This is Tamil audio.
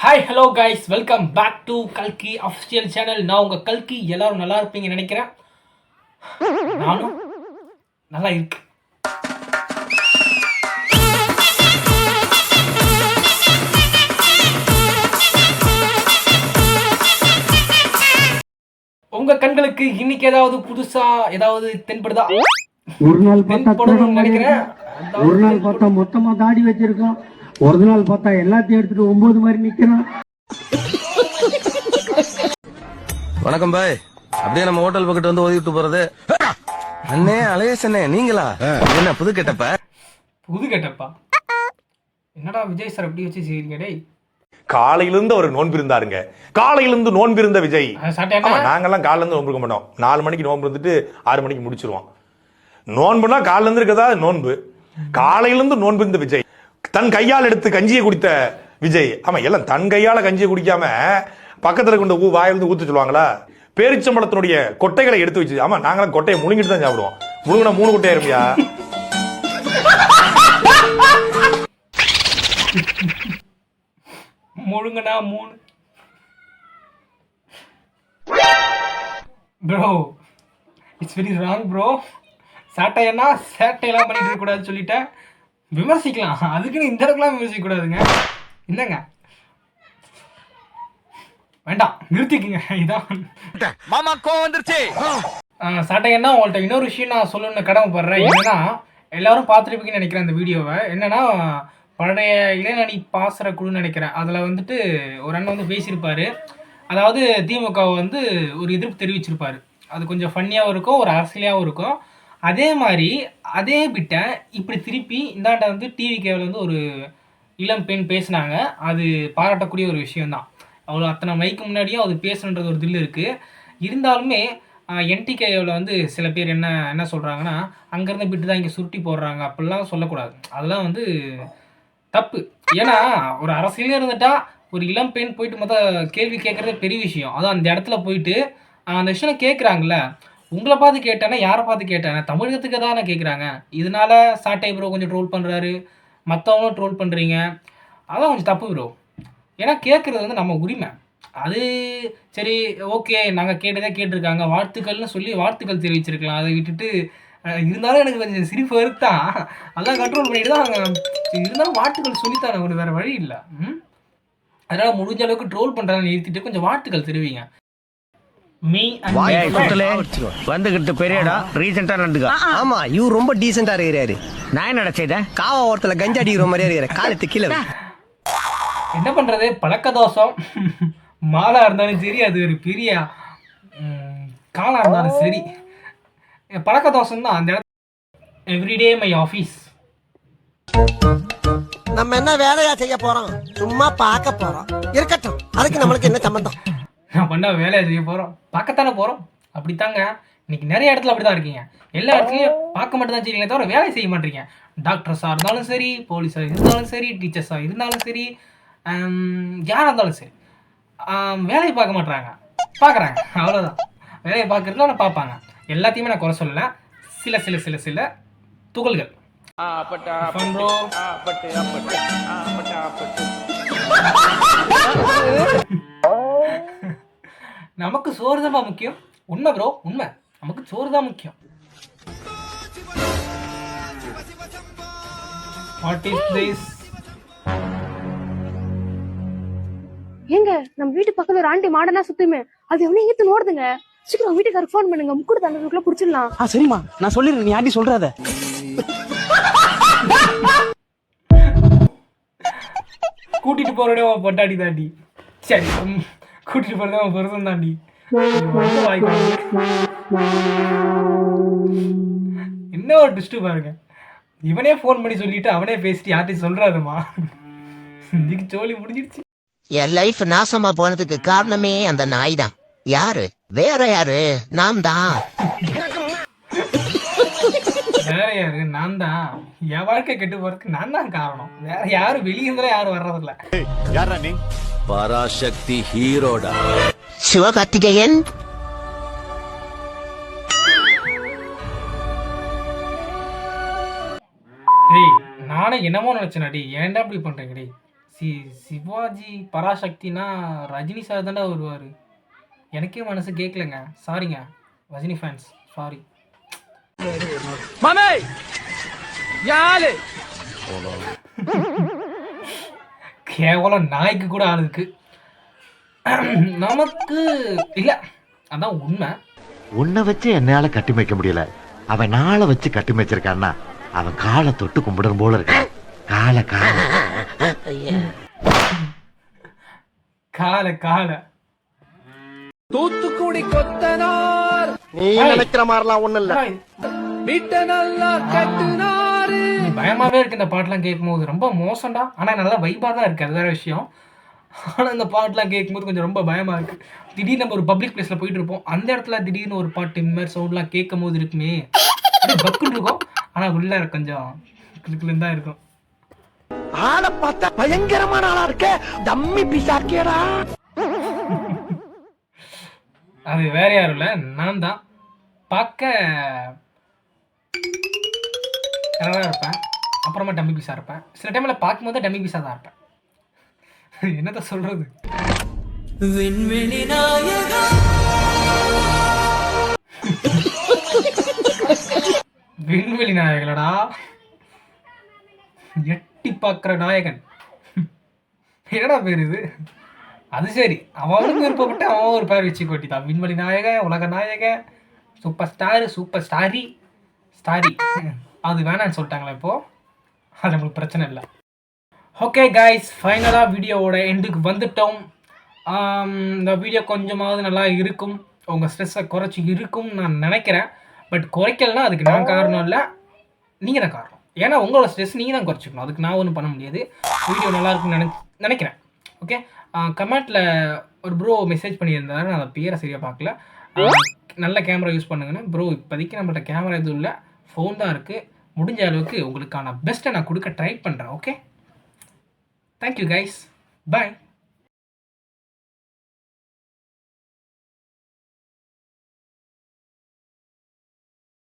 Hi hello guys welcome back to கல்கி அஃபிஷியல் சேனல் நான் உங்கள் கல்கி எல்லாரும் நல்லா இருப்பீங்கன்னு நினைக்கிறேன். நானும் நல்லா இருக்கு. உங்க கண்களுக்கு இன்னைக்கு ஏதாவது புதுசா ஏதாவது தென்படுதா? ஒரு நாள் பார்த்தா நினைக்கிறேன். ஒரு நாள் பார்த்தா மொத்தமா தாடி வச்சிருக்கான் ஒரு நாள் பார்த்தா எல்லாத்தையும் எடுத்துட்டு ஒன்பது மாதிரி நிக்கிறான். வணக்கம் பாய். அப்படியே நம்ம ஹோட்டல் பக்கத்து வந்து ஓதிட்டு போறது. அண்ணே அண்ணே நீங்களா? என்ன புது கெட்டப்ப? புது கெட்டப்பா? என்னடா விஜய் சார் எப்படி வச்சு செய்றீங்க டேய்? காலையிலிருந்து அவர் நோன்பு இருந்தாருங்க. காலையிலிருந்து நோன்பு இருந்த விஜய். ஆமா? நாங்கெல்லாம் காலையில இருந்து நோன்பு இருக்க மாட்டோம். நாலு மணிக்கு நோன்பு இருந்துட்டு ஆறு மணிக்கு முடிச்சிருவோம். நோன்புனா காலையில இருந்து இருக்கதா நோன்பு. காலையிலிருந்து நோன்பு இருந்த விஜய். தன் கையால் எடுத்து கஞ்சியை குடித்த விஜய். ஆமா எல்லாம் தன் கையால கஞ்சியை குடிக்காம பக்கத்துல கொண்டு ஊ வாயிலிருந்து ஊத்து சொல்லுவாங்களா? பேரிச்சம்பளத்தினுடைய கொட்டைகளை எடுத்து வச்சு ஆமா நாங்களாம் கொட்டையை முழுங்கிட்டு தான் சாப்பிடுவோம். முழுங்கினா மூணு கொட்டையா இருப்பியா முழுங்கனா மூணு. Bro it's very wrong bro சாட்டையன்னா சேட்டையெல்லாம் பண்ணிட்டு இருக்க கூடாதுன்னு சொல்லிட்டேன். விமர்சிக்கலாம். அதுக்குன்னு இந்த அளவுக்குலாம் விமர்சிக்க கூடாதுங்க என்னங்க வேண்டாம் நிறுத்திக்குங்க. இதான். மாமா கோவம் வந்துருச்சு. சாட்டையன்னா உங்கள்கிட்ட இன்னொரு விஷயம் நான் சொல்லணும்னு கடமைப்படுறேன். என்னன்னா எல்லாரும் பார்த்துருப்பீங்கன்னு நினைக்கிறேன் அந்த வீடியோவை. என்னன்னா பழைய இளைஞரணி பாசற குழுன்னு நினைக்கிறேன். அதில் வந்துட்டு ஒரு அண்ணன் வந்து பேசியிருப்பாரு. அதாவது திமுக வந்து ஒரு எதிர்ப்பு தெரிவிச்சிருப்பாரு. அது கொஞ்சம் ஃபன்னியாகவும் இருக்கும் ஒரு அரசியலாகவும் இருக்கும். அதே மாதிரி அதே பிட்டை இப்படி திருப்பி இந்தாண்ட வந்து டிவி கேவில் வந்து ஒரு இளம் பெண் பேசினாங்க. அது பாராட்டக்கூடிய ஒரு விஷயம்தான். அவ்வளோ அத்தனை மைக்கு முன்னாடியும் அது பேசணுன்றது ஒரு தில் இருக்குது இருந்தாலுமே என்டிகேவில் வந்து சில பேர் என்ன என்ன சொல்கிறாங்கன்னா அங்கேருந்து பிட்டு தான் இங்கே சுருட்டி போடுறாங்க அப்படிலாம் சொல்லக்கூடாது. அதெல்லாம் வந்து தப்பு. ஏன்னா ஒரு அரசியலே இருந்துட்டா ஒரு இளம் பெண் போயிட்டு மொத்தம் கேள்வி கேட்குறதே பெரிய விஷயம். அதுவும் அந்த இடத்துல போயிட்டு அந்த விஷயம் கேட்குறாங்கல்ல உங்களை பார்த்து கேட்டானே யாரை பார்த்து கேட்டானே? தமிழகத்துக்கு தானே கேட்குறாங்க இதனால சாட்டை ப்ரோ கொஞ்சம் ட்ரோல் பண்ணுறாரு மற்றவங்களும் ட்ரோல் பண்ணுறீங்க அதான் கொஞ்சம் தப்பு ப்ரோ ஏன்னா கேட்குறது வந்து நம்ம உரிமை. அது சரி ஓகே நாங்கள் கேட்டதே கேட்டிருக்காங்க. வாழ்த்துக்கள்னு சொல்லி வாழ்த்துக்கள் தெரிவிச்சிருக்கலாம். அதை விட்டுட்டு இருந்தாலும் எனக்கு கொஞ்சம் சிரிப்பு வருத்தான் அதெல்லாம் கண்ட்ரோல் பண்ணிட்டு தான் அவங்க இருந்தாலும் வாழ்த்துக்கள் சொல்லித்தான் ஒரு வேறு வழி இல்லை. ம்? அதனால் முடிஞ்ச அளவுக்கு ட்ரோல் பண்ணுறதை நிறுத்திட்டு கொஞ்சம் வாழ்த்துக்கள் தெரிவிங்க. மீ ஏய், சுத்தலே. வந்துகிட்டு பெரியடா. ரீசெண்டா நடந்துக்கா. ஆமா இவர் ரொம்ப டீசெண்டா இருக்கிறாரு. நான் என்னடா செய்தேன் காவா ஓரத்துல கஞ்சா அடிக்கிற மாதிரியா இருக்கிறாரு. காலத்து கீழே. என்ன பண்ணுறது பழக்க தோஷம். மாலா இருந்தாலும் சரி அது ஒரு பெரிய. காலா இருந்தாலும் சரி. பழக்க தோஷம் தான் அந்த இடத்துல எவ்ரிடே மை ஆஃபீஸ் நம்ம என்ன வேலையா செய்ய போறோம்? சும்மா பார்க்க போறோம். இருக்கட்டும். அதுக்கு நம்மளுக்கு என்ன சம்பந்தம்? நான் பண்ண வேலையை செய்ய போகிறோம் பார்க்கத்தானே போகிறோம் அப்படித்தாங்க. இன்னைக்கு நிறைய இடத்துல அப்படி தான் இருக்கீங்க. எல்லா இடத்துலையும் பார்க்க மட்டும் தான் செய்றீங்களே தவிர வேலை செய்ய மாட்டீங்க. டாக்டர்ஸாக இருந்தாலும் சரி போலீஸாக இருந்தாலும் சரி டீச்சர்ஸாக இருந்தாலும் சரி யாராக இருந்தாலும் சரி. வேலையை பார்க்க மாட்றாங்க. பார்க்குறாங்க. அவ்வளோதான் வேலையை பார்க்குறதுல நான் பார்ப்பாங்க. எல்லாத்தையுமே நான் குறை சொல்லலை. சில சில சில சில துகள்கள். bro. நமக்கு சோறு தான் முக்கியம். உண்மை ப்ரோ உண்மை. நமக்கு சோறு தான் முக்கியம். வாட் இஸ் திஸ் ஏங்க நம்ம வீட்டு பக்கத்துல ஒரு ஆண்டி மாடனா சுத்துமே. அது எவனையும் ஈத்து ஓடுதுங்க சீக்கிரம் வீட்டுக்காரருக்கு ஃபோன் பண்ணுங்க. முக்குடு தந்ததுக்குள்ள புடிச்சிடலாம். ஆ சரிம்மா. நான் சொல்லிடுறேன். நீ யார்ட்டி சொல்றாத. கூட்டிட்டு உன் பொட்டாடி தாண்டி. சரி உம், கூட்டிட்டு போறது உன் தாண்டி என்ன ஒரு ட்விஸ்ட் பாருங்க. இவனே ஃபோன் பண்ணி சொல்லிட்டு அவனே பேசிட்டு யார்ட்டையும் சொல்றாருமா? இன்னைக்கு ஜோலி முடிஞ்சிருச்சு. என் லைஃப் நாசமா போனதுக்கு காரணமே அந்த நாய் தான். யாரு? வேற யாரு? நாம் தான் வேற யாரு? நான் தான். என் வாழ்க்கை கெட்டு போறதுக்கு நான் தான் காரணம். வேற யாரும் வெளியே இருந்தாலும் யாரும் வர்றதில்ல. பராசக்தி ஹீரோடா. சிவகார்த்திகேயன்? டேய் நானே என்னமோ நினைச்சேன் டேய் ஏன்டா இப்படி பண்றீங்க டேய்? சி சிவாஜி பராசக்தினா ரஜினி சார் தாண்டா வருவார். எனக்கே மனசு கேட்கலங்க சாரிங்க ரஜினி ஃபேன்ஸ் சாரி மாமே யாரு கேவலம் நாய்க்கு கூட ஆள் இருக்கு நமக்கு இல்லை அதான் உண்மை உன்னை வச்சு என்னால கட்டி வைக்க முடியல அவன் நாளை வச்சு கட்டி வச்சிருக்கான்னா அவன் காலை தொட்டு கும்பிடுற போல இருக்க காலை காலை கால கால தூத்துக்குடி கொத்தனார். நீ நினைக்கிற மாதிரிலாம் ஒண்ணும் இல்ல. வீட்டை நல்லா கட்டுனாரு. பயமாவே இருக்கு இந்த பாட்டெல்லாம் கேட்கும்போது. ரொம்ப மோசம்டா. ஆனா நல்லா வைபா தான் இருக்கு. அது வேற விஷயம். ஆனா இந்த பாட்டெல்லாம் கேட்கும்போது கொஞ்சம் ரொம்ப பயமா இருக்கு. திடீர்னு நம்ம ஒரு பப்ளிக் பிளேஸ்ல போயிட்டு இருப்போம். அந்த இடத்துல திடீர்னு ஒரு பாட்டு இந்த மாதிரி சவுண்ட்லாம் கேட்கும் போது இருக்குமே. பக்குன்னு இருக்கும். ஆனா உள்ள கொஞ்சம். கிளுக்கிலும் தான் இருக்கும். ஆளை பார்த்தா பயங்கரமான ஆளா இருக்க. தம்மி பிசாக்கேடா. அது வேற யாரும் இல்லை நான் தான் பார்க்க கரெக்டாக இருப்பேன். அப்புறமா டம்மி பீஸாக இருப்பேன். சில டைமில் பார்க்கும்போது டம்மி பீஸாக தான் இருப்பேன். என்னத்த சொல்கிறது விண்வெளி நாயகனடா எட்டி பார்க்குற நாயகன். என்னடா பேர் இது? அது சரி. அவனுக்கு விருப்பப்பட்டு அவன் ஒரு பேர் வச்சு கொட்டிதான் விண்வெளி நாயகன் உலக நாயகன் சூப்பர் ஸ்டாரு சூப்பர் ஸ்டாரி ஸ்டாரி அது வேணான்னு சொல்லிட்டாங்களா இப்போ. அது நம்மளுக்கு பிரச்சனை இல்லை. ஓகே கைஸ் ஃபைனலாக வீடியோவோட எண்டுக்கு வந்துட்டோம். இந்த வீடியோ கொஞ்சமாவது நல்லா இருக்கும். உங்கள் ஸ்ட்ரெஸ்ஸை குறைச்சி இருக்கும் நான் நினைக்கிறேன். பட் குறைக்கலனா அதுக்கு நான் காரணம் இல்லை. நீங்கள் தான் காரணம். ஏன்னா உங்களோட ஸ்ட்ரெஸ் நீங்கள் தான் குறைச்சிக்கணும். அதுக்கு நான் ஒன்றும் பண்ண முடியாது. வீடியோ நல்லா இருக்கும்னு நினை நினைக்கிறேன். ஓகே கமெண்ட்டில் ஒரு ப்ரோ மெசேஜ் பண்ணியிருந்தாரு. நான் அதை பேரை சரியாக பார்க்கல. நல்ல கேமரா யூஸ் பண்ணுங்கன்னு. ப்ரோ இப்போதைக்கு நம்மள்ட்ட கேமரா எதுவும் இல்லை. ஃபோன் தான் இருக்குது முடிஞ்ச அளவுக்கு உங்களுக்கான பெஸ்ட்டை நான் கொடுக்க ட்ரை பண்ணுறேன் ஓகே தேங்க்யூ கைஸ் பாய்